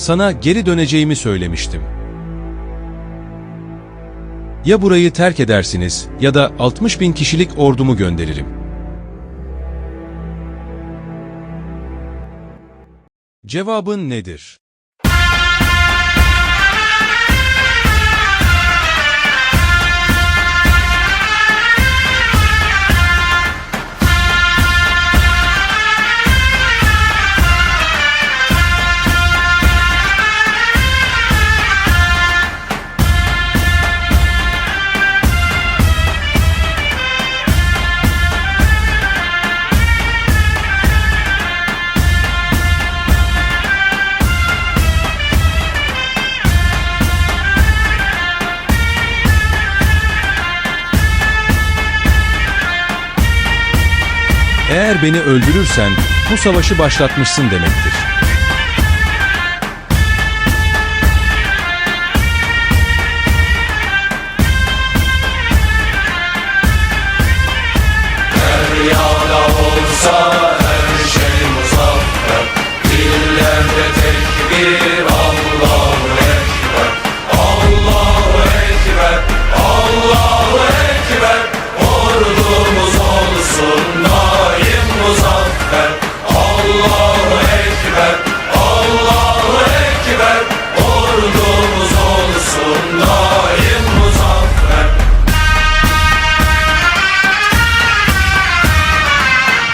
Sana geri döneceğimi söylemiştim. Ya burayı terk edersiniz ya da 60 bin kişilik ordumu gönderirim. Cevabın nedir? Eğer beni öldürürsen bu savaşı başlatmışsın demektir. Dünyada olsa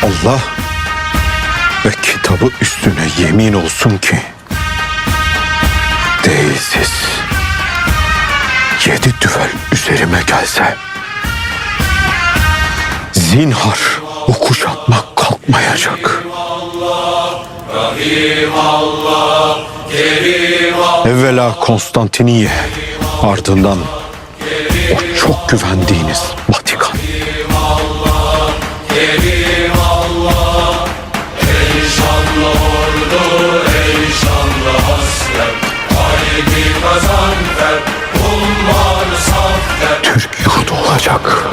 Allah ve kitabı üstüne yemin olsun ki değilsiz yedi düvel üzerime gelse zinhar o kuşatmak kalkmayacak. Evvela Konstantiniye ardından o çok güvendiğiniz Vatikan. Косяк.